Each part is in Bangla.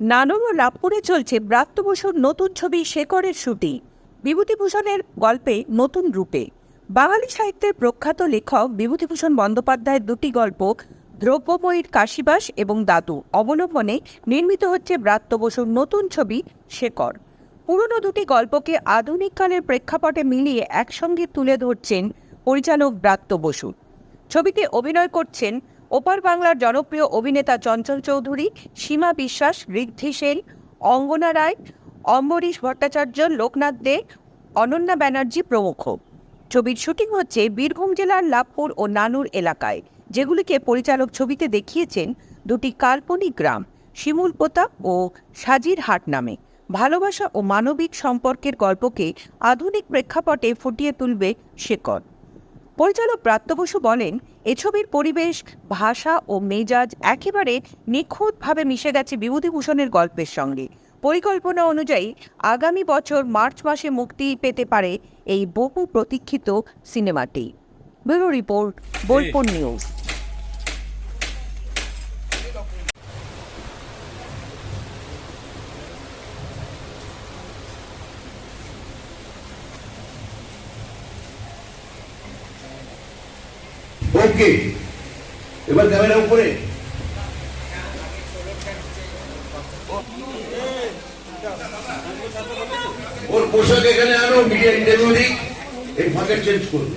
নানুর ও লাভপুরে চলছে ব্রাত্য বসুর নতুন ছবি শেকরের শুটিং। বিভূতিভূষণের গল্পে নতুন রূপে। বাঙালি সাহিত্যের প্রখ্যাত লেখক বিভূতিভূষণ বন্দ্যোপাধ্যায়ের দুটি গল্প, দ্রব্যময়ীর কাশিবাস এবং দাদু, অবলম্বনে নির্মিত হচ্ছে ব্রাত্য বসুর নতুন ছবি শেকর পুরনো দুটি গল্পকে আধুনিককালের প্রেক্ষাপটে মিলিয়ে একসঙ্গে তুলে ধরছেন পরিচালক ব্রাত্য বসু ছবিতে অভিনয় করছেন ওপার বাংলার জনপ্রিয় অভিনেতা চঞ্চল চৌধুরী, সীমা বিশ্বাস, ঋদ্ধি সেন, অঙ্গনা রায়, অম্বরীশ ভট্টাচার্য, লোকনাথ দে, অনন্যা ব্যানার্জি প্রমুখ। ছবির শুটিং হচ্ছে বীরভূম জেলার লাভপুর ও নানুর এলাকায়, যেগুলিকে পরিচালক ছবিতে দেখিয়েছেন দুটি কাল্পনিক গ্রাম শিমুলপোতা ও সাজিরহাট নামে। ভালোবাসা ও মানবিক সম্পর্কের গল্পকে আধুনিক প্রেক্ষাপটে ফুটিয়ে তুলবে শেকর পরিচালক প্রাপ্ত বসু বলেন এ ছবির পরিবেশ ভাষা ও মেজাজ একেবারে নিখুঁতভাবে মিশে গেছে বিভূতিভূষণের গল্পের সঙ্গে। পরিকল্পনা অনুযায়ী আগামী বছর মার্চ মাসে মুক্তি পেতে পারে এই বহু প্রতীক্ষিত সিনেমাটি। Bureau report Bolpur news. Okay এবার ক্যামেরা উপরে। ওর পোশাক এখানে আনো মিডিয়া ইন্টারভিউ দিক, এই ফাঁকে চেঞ্জ করবে।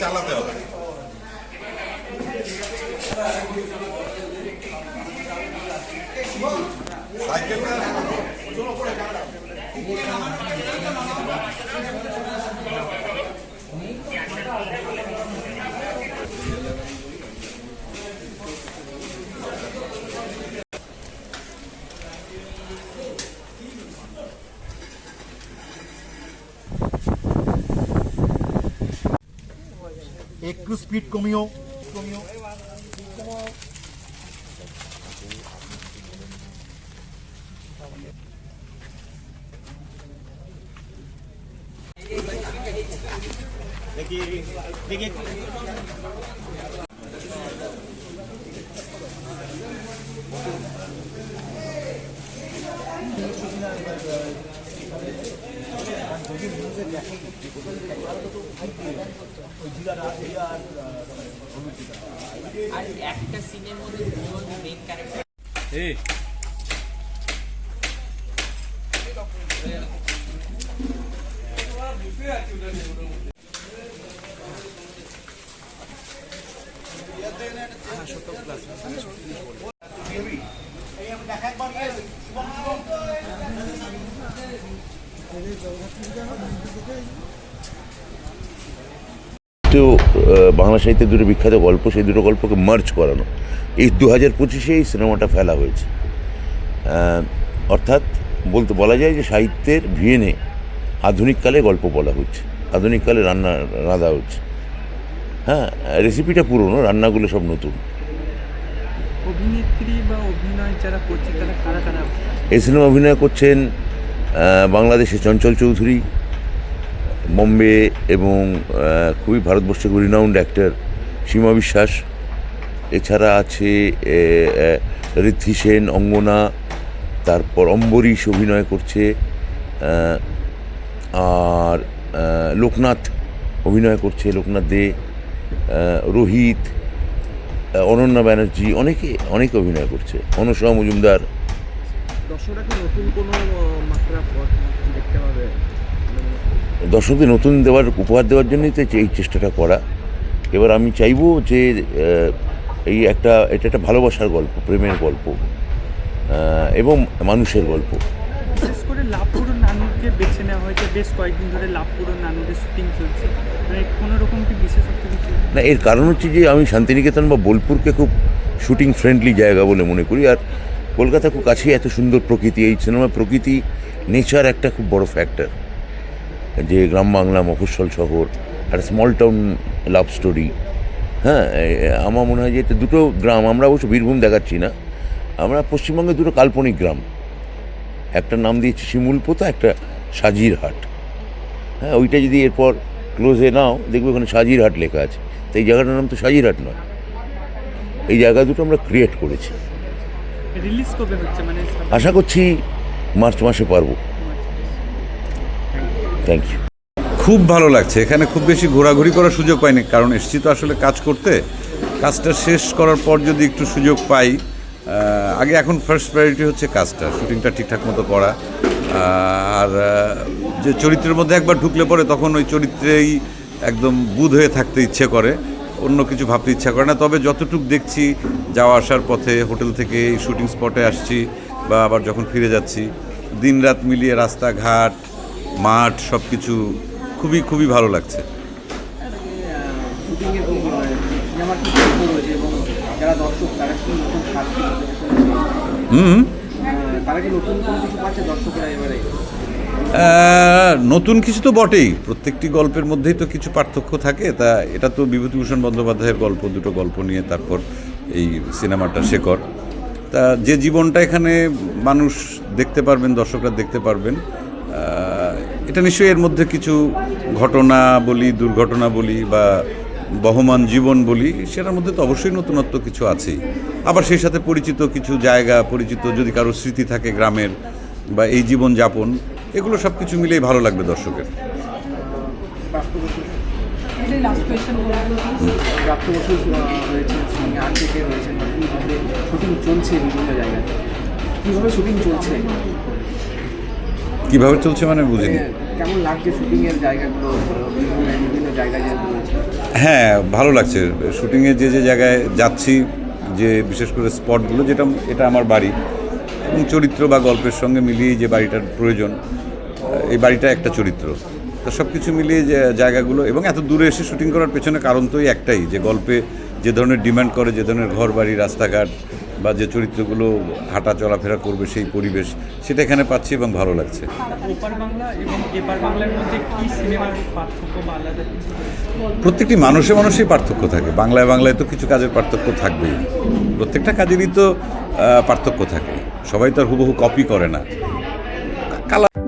চালাতে হবে। সাইকেলটা একটু স্পিড কমিও কমিও। আর একটা সিনের মধ্যে মেন ক্যারেক্টার। তো আহ, বাংলা সাহিত্যের দুটো বিখ্যাত গল্প সেই দুটো গল্পকে মার্চ করানো। এই দু হাজার পঁচিশে এই সিনেমাটা ফেলা হয়েছে। অর্থাৎ বলতে বলা যায় যে সাহিত্যের ভিয়েনে আধুনিককালে গল্প বলা হচ্ছে। আধুনিককালে রান্না রাঁধা হচ্ছে। হ্যাঁ রেসিপিটা পুরনো রান্নাগুলো সব নতুন। অভিনেত্রী বা অভিনয় যারা করছে তারা কারা কারা? এই সিনেমা অভিনয় করছেন আহ, বাংলাদেশের চঞ্চল চৌধুরী বম্বে এবং খুবই ভারতবর্ষের রিনাউন্ড অ্যাক্টর সীমা বিশ্বাস। এছাড়া আছে ঋদ্ধি সেন, অঙ্গনা, তারপর অম্বরীশ অভিনয় করছে আর লোকনাথ অভিনয় করছে, লোকনাথ দে রোহিত অনন্যা ব্যানার্জি, অনেকে অনেকে অভিনয় করছে। অনুসা মজুমদার। দর্শকদের নতুন দেওয়ার উপহার দেওয়ার জন্যই তো এই চেষ্টাটা করা। এবার আমি চাইব যে এই একটা এটা একটা ভালোবাসার গল্প প্রেমের গল্প এবং মানুষের গল্প। বিশেষ করে লাভপুর নানুরকে বেছে নেওয়া হয়েছে বেশ কয়েকদিন ধরে লাভপুর নানুরের শুটিং চলছে। মানে কোনো রকম কি বিশেষত্ব কিছু? না এর কারণ হচ্ছে যে আমি শান্তিনিকেতন বা বোলপুরকে খুব শুটিং ফ্রেন্ডলি জায়গা বলে মনে করি। আর কলকাতা খুব কাছেই এত সুন্দর প্রকৃতি এই সিনেমা প্রকৃতি নেচার একটা খুব বড় ফ্যাক্টর যে গ্রাম বাংলা মফস্বল শহর আর স্মল টাউন লাভ স্টোরি হ্যাঁ আমার মনে হয় যে এটা দুটো গ্রাম আমরা অবশ্য বীরভূম দেখাচ্ছি না আমরা পশ্চিমবঙ্গে দুটো কাল্পনিক গ্রাম একটা নাম দিয়েছি শিমুলপোতা একটা সাজিরহাট হ্যাঁ ওইটা যদি এরপর ক্লোজে নাও দেখবে ওখানে সাজিরহাট লেখা আছে তো এই জায়গাটার নাম তো সাজিরহাট নয় এই জায়গা দুটো আমরা ক্রিয়েট করেছি। মানে আশা করছি মার্চ মাসে পারব। থ্যাংক ইউ খুব ভালো লাগছে। এখানে খুব বেশি ঘোরাঘুরি করার সুযোগ পাইনি। কারণ এসছি তো আসলে কাজ করতে। কাজটা শেষ করার পর যদি একটু সুযোগ পাই আগে এখন ফার্স্ট প্রায়োরিটি হচ্ছে কাজটা, শুটিংটা ঠিকঠাক মতো করা। আর যে চরিত্রের মধ্যে একবার ঢুকলে পরে তখন ওই চরিত্রেই একদম বুধ হয়ে থাকতে ইচ্ছে করে। অন্য কিছু ভাবতে ইচ্ছা করে না। তবে যতটুক দেখছি, যাওয়া আসার পথে, হোটেল থেকে শুটিং স্পটে আসছি বা আবার যখন ফিরে যাচ্ছি, দিনরাত মিলিয়ে রাস্তাঘাট মাঠ সব কিছু খুবই খুবই ভালো লাগছে? হুম নতুন কিছু তো বটেই। প্রত্যেকটি গল্পের মধ্যেই তো কিছু পার্থক্য থাকে। তা এটা তো বিভূতিভূষণ বন্দ্যোপাধ্যায়ের গল্প দুটো গল্প নিয়ে তারপর এই সিনেমাটা শেকর তা যে জীবনটা এখানে মানুষ দেখতে পারবেন দর্শকরা দেখতে পারবেন এটা নিশ্চয়ই এর মধ্যে কিছু ঘটনা বলি, দুর্ঘটনা বলি বা বহমান জীবন বলি, সেটার মধ্যে তো অবশ্যই নতুনত্ব কিছু আছেই। আবার সেই সাথে পরিচিত কিছু জায়গা, পরিচিত যদি কারও স্মৃতি থাকে গ্রামের বা এই জীবন যাপন এগুলো সব কিছু মিলেই ভালো লাগবে দর্শকের। কীভাবে শুটিং চলছে কীভাবে চলছে মানে বুঝিনি। কেমন লাগছে শুটিংয়ের জায়গাগুলো? বিভিন্ন বিভিন্ন জায়গায় হ্যাঁ ভালো লাগছে। শুটিংয়ে যে যে জায়গায় যাচ্ছি যে বিশেষ করে স্পটগুলো যেটা এটা আমার বাড়ি। এবং চরিত্র বা গল্পের সঙ্গে মিলিয়ে যে বাড়িটার প্রয়োজন এই বাড়িটা একটা চরিত্র। তো সব কিছু মিলিয়ে যে জায়গাগুলো এবং এত দূরে এসে শুটিং করার পেছনে কারণ তো এই একটাই যে গল্পে যে ধরনের ডিমান্ড করে যে ধরনের ঘর বাড়ি রাস্তাঘাট বা যে চরিত্রগুলো হাঁটা চলাফেরা করবে সেই পরিবেশ সেটা এখানে পাচ্ছি এবং ভালো লাগছে। প্রত্যেকটি মানুষে মানুষেই পার্থক্য থাকে। বাংলায় বাংলায় তো কিছু কাজের পার্থক্য থাকবেই। প্রত্যেকটা কাজেরই তো আহ, পার্থক্য থাকে। সবাই তো আর হুবহু কপি করে না।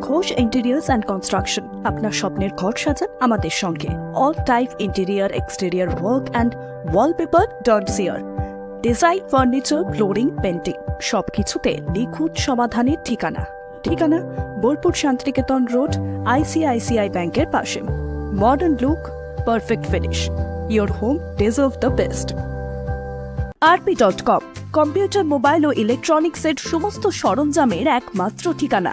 ঘোষ ইন্টেরিয়ার্স অ্যান্ড কনস্ট্রাকশন আপনার স্বপ্নের ঘর সাজান আমাদের সঙ্গে। All type interior exterior work and wallpaper dot chair design furniture flooring painting সবকিছুতে নিখুঁত সমাধানের ঠিকানা। ঠিকানা বোলপুর শান্তিনিকেতন রোড আইসিআইসিআই ব্যাংকের পাশে। Modern look perfect finish your home deserve the best RP dot com computer mobile ও ইলেকট্রনিক্সের সমস্ত সরঞ্জামের একমাত্র ঠিকানা।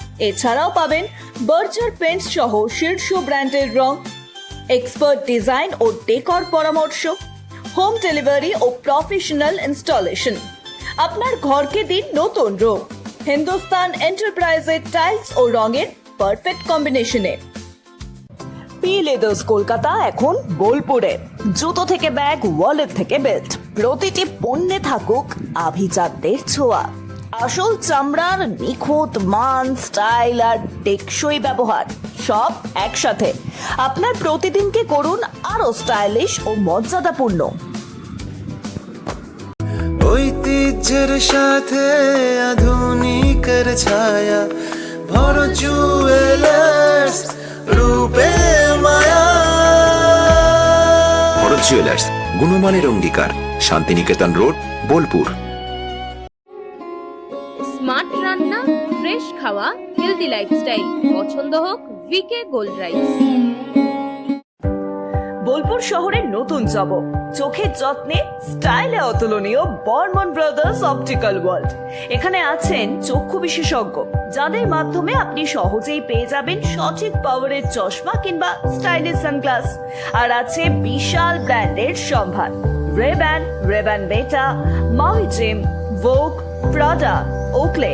এছাড়াও পাবেন বার্জার পেন্টস সহ শীর্ষ ব্র্যান্ডের রং এক্সপার্ট ডিজাইন ও ডেকর পরামর্শ হোম ডেলিভারি ও প্রফেশনাল ইনস্টলেশন আপনার ঘরকে দিন নতুন রূপ হিন্দুস্তান এন্টারপ্রাইজের টাইলস ও রঙের পারফেক্ট কম্বিনেশনে পি লেদার্স কলকাতা, এখন বোলপুরে। জুতো থেকে ব্যাগ ওয়ালেট থেকে বেল্ট প্রতিটি পণ্যে থাকুক আভিজাতদের ছোঁয়া। আসল চামড়ার নিখুঁত মান স্টাইল আর টেকসই ব্যবহার সব একসাথে। আপনার প্রতিদিনকে করুন আরও স্টাইলিশ ও মর্যাদাপূর্ণ। ঐতিহ্যের সাথে আধুনিকের ছায়া ভর জুয়েলার্স রূপে মায়া। ভরত জুয়েলার্স গুণমানের অঙ্গীকার শান্তিনিকেতন রোড বোলপুর। রান্না ফ্রেশ খাওয়া হেলদি লাইফস্টাইল পছন্দ হোক ভিকে গোল্ড রাইস বোলপুর শহরের নতুন চমক চোখের যত্নে স্টাইলে অতুলনীয় বর্মন ব্রাদার্স অপটিক্যাল ওয়ার্ল্ড এখানে আছেন চক্ষু বিশেষজ্ঞ, যাদের মাধ্যমে আপনি সহজেই পেয়ে যাবেন সঠিক পাওয়ারের চশমা কিংবা স্টাইলিশ সানগ্লাস আর আছে বিশাল ব্র্যান্ডের সম্ভার। রেব্যান রেব্যান বেটা Maui Jim Vogue Prada Oakley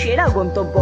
সেরা গন্তব্য।